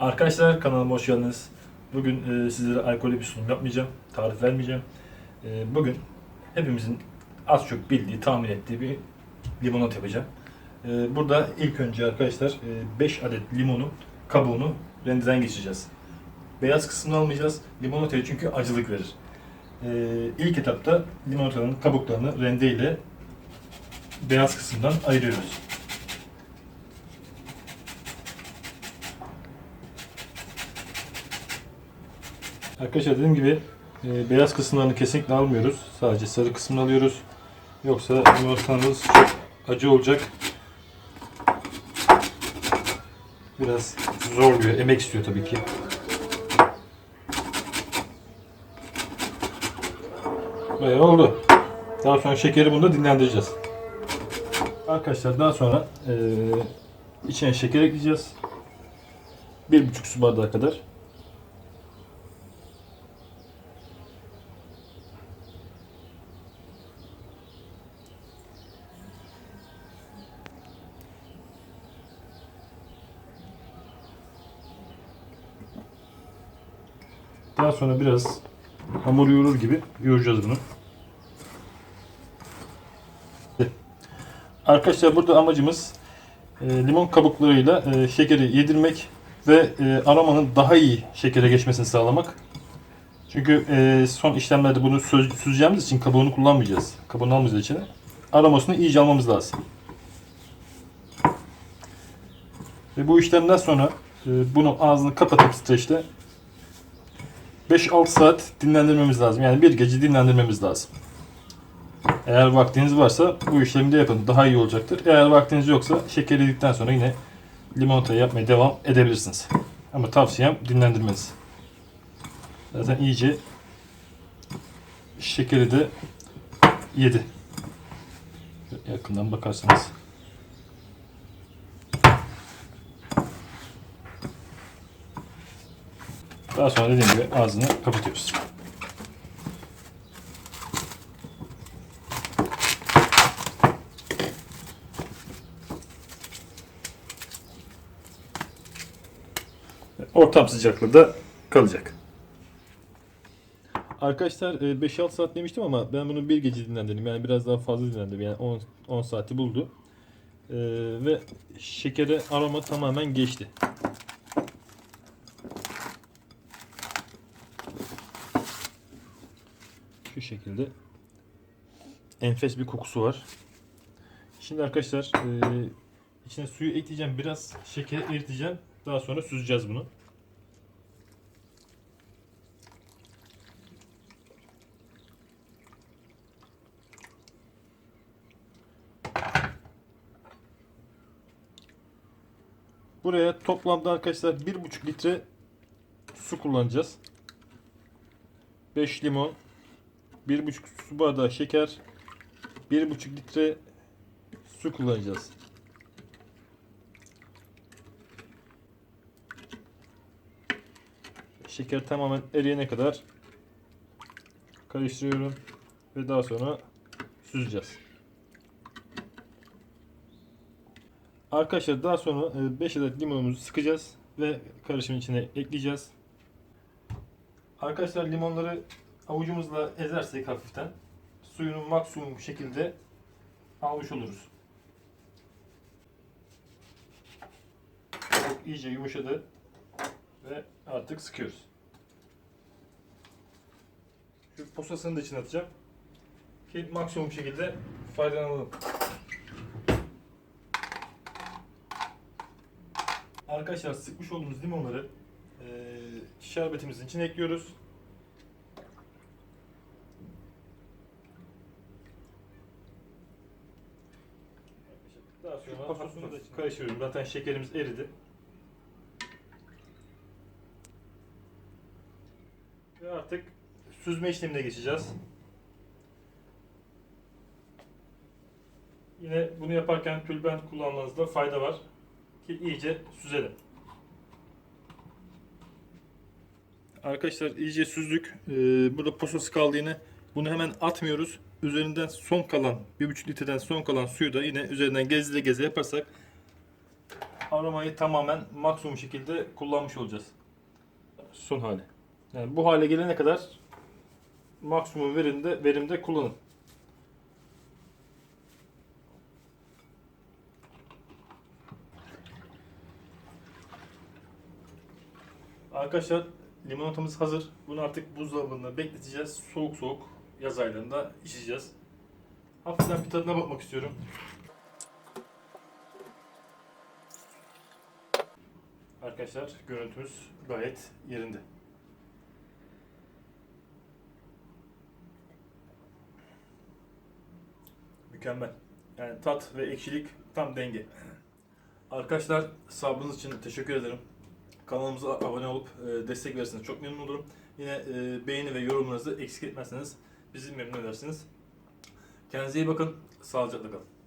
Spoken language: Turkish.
Arkadaşlar kanalıma hoş geldiniz. Bugün e, sizlere alkolü bir sunum yapmayacağım, tarif vermeyeceğim. E, bugün hepimizin az çok bildiği, tahmin ettiği bir limonat yapacağım. E, burada ilk önce arkadaşlar 5 adet limonun kabuğunu rendeden geçireceğiz. Beyaz kısmını almayacağız. Limonataya çünkü acılık verir. E, ilk etapta limonatanın kabuklarını rende ile beyaz kısımdan ayırıyoruz. Arkadaşlar dediğim gibi e, beyaz kısımlarını kesinlikle almıyoruz. Sadece sarı kısmını alıyoruz. Yoksa çok acı olacak. Biraz zorluyor, emek istiyor tabii ki. Bayağı oldu. Daha sonra şekeri bunda dinlendireceğiz. Arkadaşlar daha sonra e, içine şeker ekleyeceğiz. Bir buçuk su bardağı kadar. Daha sonra biraz hamur yoğurur gibi yoğuracağız bunu. Arkadaşlar burada amacımız e, limon kabuklarıyla e, şekeri yedirmek ve e, aromanın daha iyi şekere geçmesini sağlamak. Çünkü son işlemlerde bunu söz, süzeceğimiz için kabuğunu kullanmayacağız. Kabuğunu almayacağız içine. Aromasını iyice almamız lazım. Ve bu işlemden sonra bunu ağzını kapatıp streçle 5-6 saat dinlendirmemiz lazım. Yani bir gece dinlendirmemiz lazım. Eğer vaktiniz varsa bu işlemi de yapın. Daha iyi olacaktır. Eğer vaktiniz yoksa şeker yedikten sonra yine limonata yapmaya devam edebilirsiniz. Ama tavsiyem dinlendirmeniz. Zaten iyice şekeri de yedi. Yakından bakarsanız. Daha sonra dediğim gibi ağzını kapatıyoruz. Ortam sıcaklıkta kalacak. Arkadaşlar e, 5-6 saat demiştim ama ben bunu bir gece dinlendirdim. Yani biraz daha fazla dinlendim. Yani 10, 10 saati buldu. E, ve şekere aroma tamamen geçti. Şu şekilde enfes bir kokusu var. Şimdi arkadaşlar e, içine suyu ekleyeceğim. Biraz şekeri eriteceğim. Daha sonra süzeceğiz bunu. Buraya toplamda arkadaşlar 1,5 litre su kullanacağız. 5 limon, 1,5 su bardağı şeker, 1,5 litre su kullanacağız. Şeker tamamen eriyene kadar karıştırıyorum ve daha sonra süzeceğiz. Arkadaşlar daha sonra 5 adet limonumuzu sıkacağız ve karışımın içine ekleyeceğiz. Arkadaşlar limonları avucumuzla ezersek hafiften suyunu maksimum şekilde almış oluruz. Çok iyice yumuşadı ve artık sıkıyoruz. Şu posasını da içine atacağım ki maksimum şekilde faydalanalım. Arkadaşlar sıkmış olduğumuz limonları eee şerbetimizin içine ekliyoruz. Daha sonra hafiften da karıştırıyorum. Zaten şekerimiz eridi. Ve artık süzme işlemine geçeceğiz. Yine bunu yaparken tülbent kullanmanızda fayda var ki iyice süzelim. Arkadaşlar iyice süzdük. Ee, burada posası kaldı yine. Bunu hemen atmıyoruz. Üzerinden son kalan, 1,5 litreden son kalan suyu da yine üzerinden gezile geze yaparsak aromayı tamamen maksimum şekilde kullanmış olacağız. Son hali. Yani bu hale gelene kadar maksimum verimde verimde kullanın. Arkadaşlar limonatamız hazır. Bunu artık buzdolabında bekleteceğiz. Soğuk soğuk yaz aylarında içeceğiz. Hafiften bir tadına bakmak istiyorum. Arkadaşlar görüntümüz gayet yerinde. Mükemmel. Yani tat ve ekşilik tam denge. Arkadaşlar sabrınız için teşekkür ederim. Kanalımıza abone olup e, destek verirseniz çok memnun olurum. Yine e, beğeni ve yorumlarınızı eksik etmezseniz bizi memnun edersiniz. Kendinize iyi bakın. Sağlıcakla kalın.